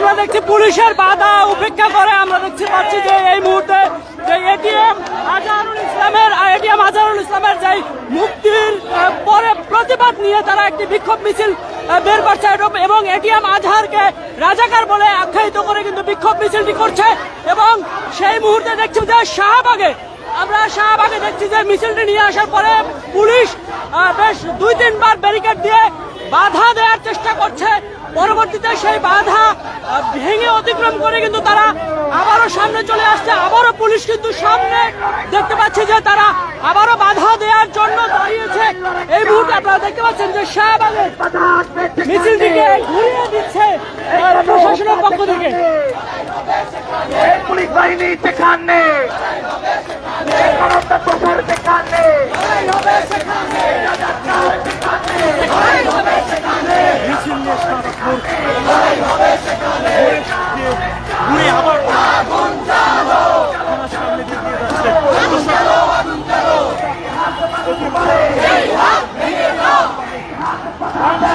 আমরা দেখছি পুলিশের বাধা উপেক্ষা করে, আমরা দেখছি পাচ্ছি যে এই মুহূর্তে যে এটিএম আজহারুল ইসলামের এটিএম আজহারুল ইসলামের যে মুক্তির পরে প্রতিবাদ নিয়ে তারা একটি বিক্ষোভ মিছিল বের করছে এবং- এটিএম আজহারকে রাজাকার বলে আখ্যায়িত করে কিন্তু বিক্ষোভ মিছিলটি করছে এবং সেই মুহূর্তে দেখছি যে শাহবাগে, আমরা শাহবাগে দেখছি যে মিছিলটি নিয়ে আসার পরে পুলিশ বেশ দুই তিনবার ব্যারিকেড দিয়ে বাধা দেওয়ার চেষ্টা করছে। পরবর্তীতে সেই বাধা অতিক্রম করে কিন্তু তারা আবারও সামনে চলে আসছে, আবারও পুলিশ কিন্তু সামনে দেখতে পাচ্ছি যে তারা আবারও বাধা দেওয়ার জন্য দাঁড়িয়েছে। এই মুহূর্তে আপনারা দেখতে পাচ্ছেন যে শাহবাগে মিছিলটিকে ঘুরিয়ে দিচ্ছে প্রশাসনের পক্ষ থেকে। পুলিশ বাহিনী সেখানে। প্রচার সেখানে। 人民解放，人民解，